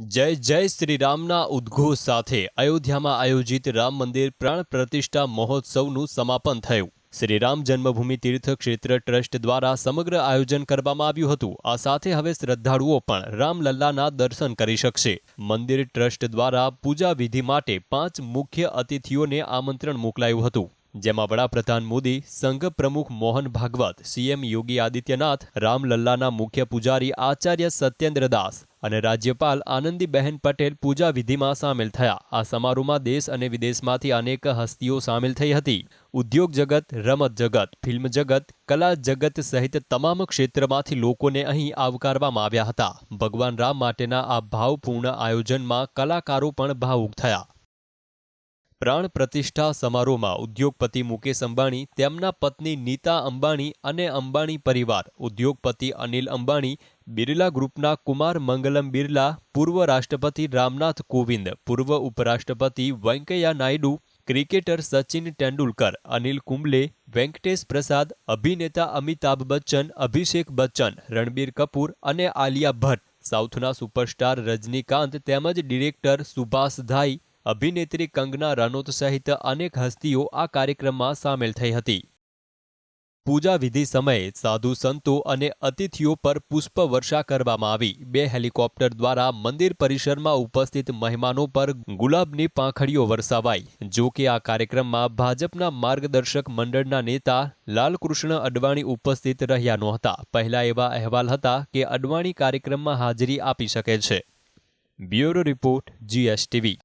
જય જય શ્રી રામના ઉદ્ઘોષ સાથે અયોધ્યામાં આયોજિત રામ મંદિર પ્રાણ પ્રતિષ્ઠા મહોત્સવનું સમાપન થયું. શ્રી રામ જન્મભૂમિ તીર્થ ક્ષેત્ર ટ્રસ્ટ દ્વારા સમગ્ર આયોજન કરવામાં આવ્યું હતું. આ સાથે હવે શ્રદ્ધાળુઓ પણ રામલલ્લાના દર્શન કરી શકશે. મંદિર ટ્રસ્ટ દ્વારા પૂજા વિધિ માટે પાંચ મુખ્ય અતિથિઓને આમંત્રણ મોકલાયું હતું. જેમાં વડાપ્રધાન મોદી, સંઘ પ્રમુખ મોહન ભાગવત, સીએમ યોગી આદિત્યનાથ રામલલ્લાના મુખ્ય પૂજારી આચાર્ય સત્યેન્દ્ર દાસ અને રાજ્યપાલ આનંદીબહેન પટેલ પૂજા વિધિમાં સામેલ થયા. આ સમારોહમાં દેશ અને વિદેશમાંથી અનેક હસ્તીઓ સામેલ થઈ હતી. ઉદ્યોગ જગત, રમત જગત, ફિલ્મ જગત, કલા જગત સહિત તમામ ક્ષેત્રમાંથી લોકોને અહીં આવકારવામાં આવ્યા હતા. ભગવાન રામ માટેના આ ભાવપૂર્ણ આયોજનમાં કલાકારો પણ ભાવુક થયા. પ્રાણ પ્રતિષ્ઠા સમારોહમાં ઉદ્યોગપતિ મુકેશ અંબાણી, તેમના પત્ની નીતા અંબાણી અને અંબાણી પરિવાર, ઉદ્યોગપતિ અનિલ અંબાણી, બિરલા ગ્રુપના કુમાર મંગલમ બિરલા, પૂર્વ રાષ્ટ્રપતિ રામનાથ કોવિંદ, પૂર્વ ઉપરાષ્ટ્રપતિ વેંકૈયા નાયડુ, ક્રિકેટર સચિન તેંડુલકર, અનિલ કુંબલે, વેંકટેશ પ્રસાદ, અભિનેતા અમિતાભ બચ્ચન, અભિષેક બચ્ચન, રણબીર કપૂર અને આલિયા ભટ્ટ. સાઉથના સુપરસ્ટાર રજનીકાંત તેમજ ડિરેક્ટર સુભાષ ઘાઈ અભિનેત્રી કંગના રનૌત સહિત અનેક હસ્તીઓ આ કાર્યક્રમમાં સામેલ થઈ હતી. પૂજા વિધિ સમયે સાધુ સંતો અને અતિથિઓ પર પુષ્પ વર્ષા કરવામાં આવી. બે હેલિકોપ્ટર દ્વારા મંદિર પરિસરમાં ઉપસ્થિત મહેમાનો પર ગુલાબની પાંખડીઓ વરસાવાઈ. જો કે આ કાર્યક્રમમાં ભાજપના માર્ગદર્શક મંડળના નેતા લાલકૃષ્ણ અડવાણી ઉપસ્થિત રહ્યા નહોતા. પહેલા એવા અહેવાલ હતા કે અડવાણી કાર્યક્રમમાં હાજરી આપી શકે છે. Bureau report, GSTV.